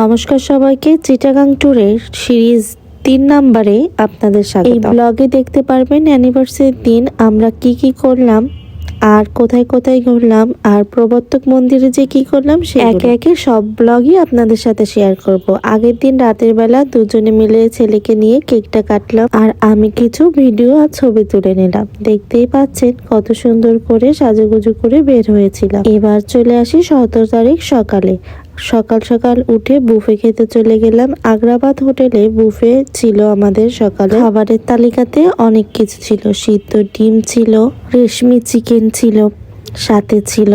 নমস্কার সবাইকে চিটাগাং ট্যুরের সিরিজ তিন নাম্বারে আপনাদের সাথে এই ব্লগে দেখতে পারবেন অ্যানিভার্সারির দিন, আমরা কি কি করলাম, আর কোথায় কোথায় ঘুরলাম, আর প্রবর্তক মন্দিরে যে কি করলাম সে একে একে সব ব্লগই আপনাদের সাথে শেয়ার করব। আগের দিন রাতের বেলা দুজনে মিলে ছেলেকে নিয়ে কেকটা কাটলাম, আর আমি কিছু ভিডিও আর ছবি তুলে নিলাম। দেখতেই পাচ্ছেন কত সুন্দর করে সাজুগুজু করে বের হয়েছিলাম। এবার চলে আসি সতেরো তারিখ সকালে। সকাল সকাল উঠে বুফে খেতে চলে গেলাম। আগ্রাবাদ হোটেলে বুফে ছিল আমাদের সকালে খাবারের তালিকাতে অনেক কিছু ছিল। সিদ্ধ ডিম ছিল, রেশমি চিকেন ছিল, সাথে ছিল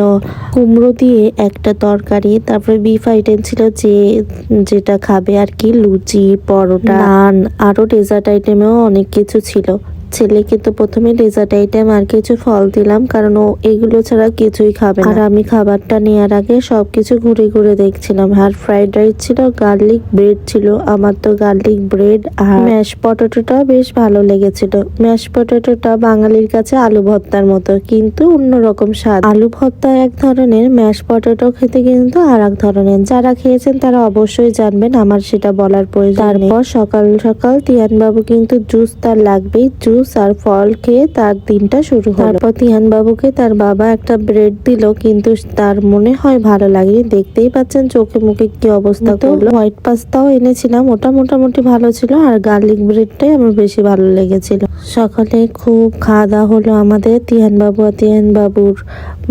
কুমড়ো দিয়ে একটা তরকারি, তারপরে বিফ আইটেম ছিল যে, যেটা খাবে আর কি, লুচি, পরোটা, নান, আরও ডেজার্ট আইটেমেও অনেক কিছু ছিল। ছেলেকে তো প্রথমে ডেজার্ট আইটেম আর কিছু ফল দিলাম, কারণ ও এগুলো ছাড়া কিছুই খাবে আর আমি খাবারটা নেওয়ার আগে সবকিছু ঘুরে ঘুরে দেখছিলাম। আর ফ্রাইড রাইস ছিল গার্লিক ব্রেড ছিল, আমার তো গার্লিক ব্রেড আর ম্যাশ পটেটোটা বেশ ভালো লেগেছিল। ম্যাশ পটেটোটা বাঙালির কাছে আলু ভর্তার মতো, কিন্তু অন্যরকম স্বাদ। আলু ভর্তা এক ধরনের ম্যাশ পটেটো খেতে কিন্তু আর এক ধরনের। যারা খেয়েছেন তারা অবশ্যই জানবেন, আমার সেটা বলার প্রয়োজন তারপর সকাল সকাল তিয়ান বাবু কিন্তু জুস তার লাগবেই। জুস আর ফল খেয়ে তার দিনটা শুরু হলো। তারপর তিহানবাবুকে তার বাবা একটা ব্রেড দিল কিন্তু তার মনে হয় ভালো লাগেনি। দেখতেই পাচ্ছেন চোখে মুখে কি অবস্থা করল। হোয়াইট পাস্তাও এনেছিলাম ওটা মোটামুটি ভালো ছিল আর গার্লিক ব্রেডটাই আমার বেশি ভালো লেগেছিল। সকালে খুব খাওয়া দাওয়া হলো আমাদের তিহানবাবু আর তিয়ান বাবুর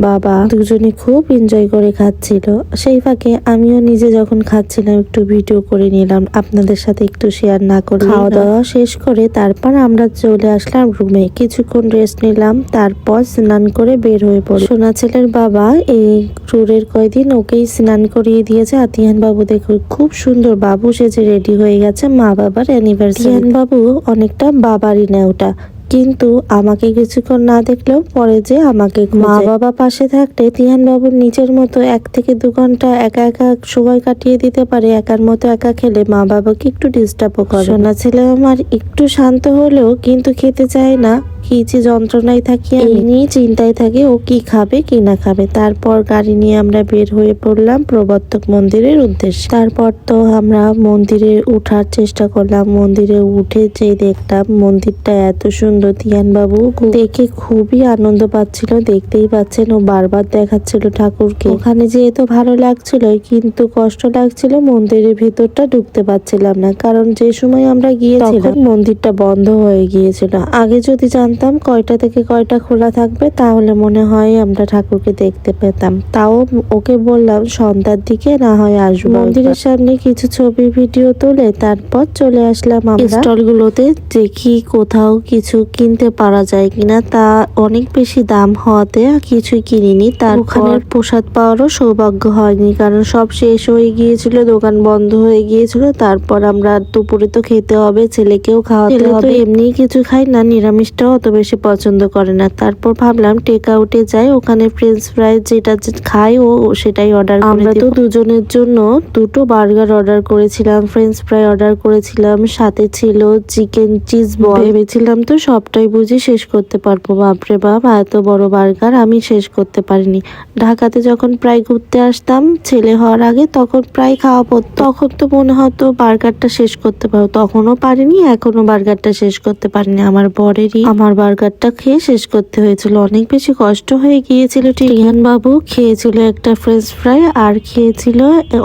বাবা দুজনে খুব এনজয় করে খাচ্ছিল। সেই ফাঁকে আমিও নিজে যখন খাচ্ছিলাম একটু ভিডিও করে নিলাম। আপনাদের সাথে একটু শেয়ার না করে খাওয়া দাওয়া শেষ করে তারপর আমরা চলে আসলাম রুমে কিছুক্ষণ রেস্ট নিলাম তারপর স্নান করে বের হয়ে পড়ল সোনা ছেলের বাবা এই ট্যুরের কয়দিন ওকেই স্নান করিয়ে দিয়েছে। আতিয়ান বাবু দেখো খুব সুন্দর বাবু সেজে রেডি হয়ে গেছে মা বাবার অ্যানিভার্সারি বাবু অনেকটা বাবারই না ওটা কিন্তু আমাকে কিছুক্ষণ না দেখলেও পরে যে আমাকে মা বাবা পাশে থাকলে তিহান বাবুর নিজের মতো এক থেকে দু ঘণ্টা একা একা সময় কাটিয়ে দিতে পারে একার মতো একা খেলে মা বাবাকে একটু ডিস্টার্বও করে। না ছেলে আমার একটু শান্ত হলেও কিন্তু খেতে চায় না। কি যে যন্ত্রণায় থাকি এই নিয়ে চিন্তায় থাকে ও কি খাবে কি না খাবে। তারপর গাড়ি নিয়ে আমরা বের হয়ে পড়লাম প্রবর্তক মন্দিরের উদ্দেশ্যে। তারপর তো আমরা মন্দিরে উঠার চেষ্টা করলাম। মন্দিরে উঠে যে দেখলাম মন্দিরটা এত সুন্দর তিয়ান বাবু দেখে খুবই আনন্দ পাচ্ছিল। দেখতেই পাচ্ছেন ও বারবার দেখাচ্ছিল ঠাকুরকে। ওখানে যেহেতু ভালো লাগছিল কিন্তু কষ্ট লাগছিল মন্দিরের ভিতরটা ঢুকতে পারছিলাম না। কারণ যে সময় আমরা গিয়েছিলাম মন্দিরটা বন্ধ হয়ে গিয়েছিল। আগে যদি জানতাম কয়টা থেকে কয়টা খোলা থাকবে তাহলে মনে হয় আমরা ঠাকুরকে দেখতে পেতাম। তাও ওকে বললাম সন্ধ্যার দিকে না হয় আসব মন্দিরের সামনে কিছু ছবি ভিডিও তুলে তারপর চলে আসলাম আমরা। স্টল গুলোতে দেখি কোথাও কিছু কিনতে পারা যায় কিনা তা অনেক বেশি দাম হওয়াতে কিছুই কিনিনি। তার ওখানের প্রসাদ পাওয়ারও সৌভাগ্য হয়নি কারণ সব শেষ হয়ে গিয়েছিল দোকান বন্ধ হয়ে গিয়েছিল তারপর আমরা দুপুরে তো খেতে হবে ছেলেকেও খাওয়াতে হবে। এমনি কিছু খাই না নিরামিষটাও অত বেশি পছন্দ করে না। তারপর ভাবলাম টেক আউটে যাই ওখানে ফ্রেঞ্চ ফ্রাই যেটা খাই ও ও সেটাই অর্ডার আমরা তো দুজনের জন্য দুটো বার্গার অর্ডার করেছিলাম ফ্রেঞ্চ ফ্রাই অর্ডার করেছিলাম সাথে ছিল চিকেন চিজ বল ভেবেছিলাম তো সবটাই বুঝি শেষ করতে পারব। বাপরে বাপ এত বড় বার্গার আমি শেষ করতে পারিনি। ঢাকাতে যখন প্রায় ঘুরতে আসতাম ছেলে হওয়ার আগে তখন প্রায় খাওয়া পড়তো। তখন তো মনে হতো বার্গারটা শেষ করতে পারো তখনও পারিনি এখনও বার্গারটা শেষ করতে পারিনি। আমার বরেরই আমার বার্গারটা খেয়ে শেষ করতে হয়েছিল। অনেক বেশি কষ্ট হয়ে গিয়েছিল। টিহান বাবু খেয়েছিল একটা ফ্রেঞ্চ ফ্রাই আর খেয়েছিল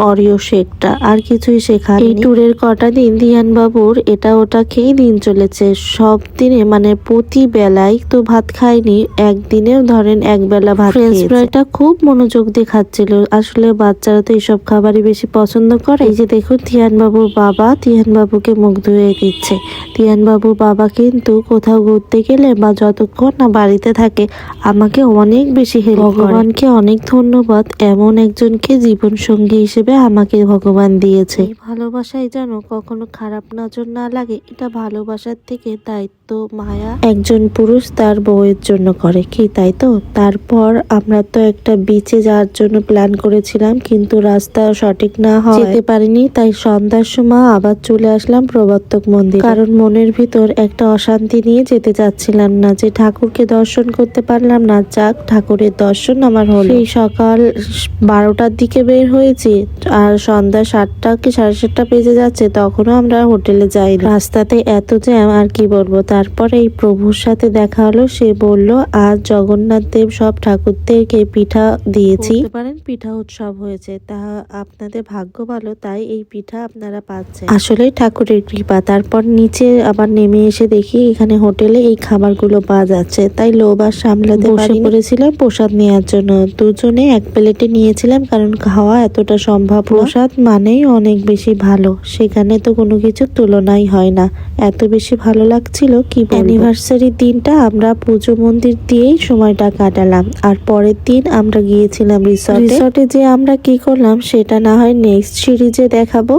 অরিও শেকটা আর কিছুই শেখা এই ট্যুরের কটা দিন দিয়ান বাবুর এটা ওটা খেয়েই দিন চলেছে। সব দিনে মানে প্রতি বেলায় তো ভাত খায়নি। একদিনেও ধরেন এক বেলা ভাত ফ্রেঞ্চ ফ্রাইটা খুব মনোযোগ দিয়ে খাচ্ছিল। আসলে বাচ্চারা তো এইসব খাবারই বেশি পছন্দ করে। এই যে দেখুন তিয়ান বাবুর বাবা তিয়ান বাবুকে মুখ ধুয়ে দিচ্ছে। তিয়ান বাবুর বাবা কিন্তু কোথাও ঘুরতে গেলে বা যতক্ষণ না বাড়িতে থাকে, আমাকে অনেক বেশি হেল্প ভগবানকে অনেক ধন্যবাদ। এমন একজনকে জীবন সঙ্গী হিসেবে আমাকে ভগবান দিয়েছে। ভালোবাসায় যেন কখনো খারাপ নজর না লাগে, এটা ভালোবাসার থেকে দায়িত্ব। মায়া একজন পুরুষ তার বউয়ের জন্য করে কি তাই তো? তারপর আমরা তো একটা বিচে যাওয়ার জন্য প্ল্যান করেছিলাম কিন্তু রাস্তা সঠিক না হয় যেতে পারিনি তাই সন্ধ্যার সময় আবার চলে আসলাম প্রবর্তক মন্দির। কারণ মনের ভিতর একটা অশান্তি নিয়ে যেতে চাচ্ছিলাম না যে ঠাকুরকে দর্শন করতে পারলাম না যাক ঠাকুরের দর্শন আমার হলো। সেই সকাল বারোটার দিকে বের হয়েছি আর সন্ধ্যা সাতটা কি সাড়ে সাতটা বেজে যাচ্ছে তখনও আমরা হোটেলে যাই রাস্তাতে এত জ্যাম আর কি বলব? তারপর এই প্রভুর সাথে দেখা হলো। সে বলল আজ জগন্নাথ দেব সব ঠাকুরদেরকে পিঠা দিয়েছি। পারেন পিঠা উৎসব হয়েছে। তা আপনাদের ভাগ্য ভালো তাই এই পিঠা আপনারা পাচ্ছেন। আসলে ঠাকুরের কৃপা। তারপর নিচে আবার নেমে এসে দেখি এখানে হোটেলে এই খাবারগুলো পাওয়া যাচ্ছে। তাই লোভ আর সামলাতে বসে পড়েছিলাম প্রসাদ নেওয়ার জন্য। দুজনে এক প্লেটে নিয়েছিলাম কারণ খাওয়া এতটা সম্ভব প্রসাদ মানেই অনেক বেশি ভালো। সেখানে তো কোনো কিছু তুলনাই হয় না। এত বেশি ভালো লাগছিল কি অ্যানিভার্সারি দিনটা আমরা পুজো মন্দির দিয়েই সময়টা কাটালাম। আর পরের দিন আমরা গিয়েছিলাম রিসর্টে। রিসর্টে যে আমরা কি করলাম সেটা না হয় নেক্সট সিরিজে দেখাবো।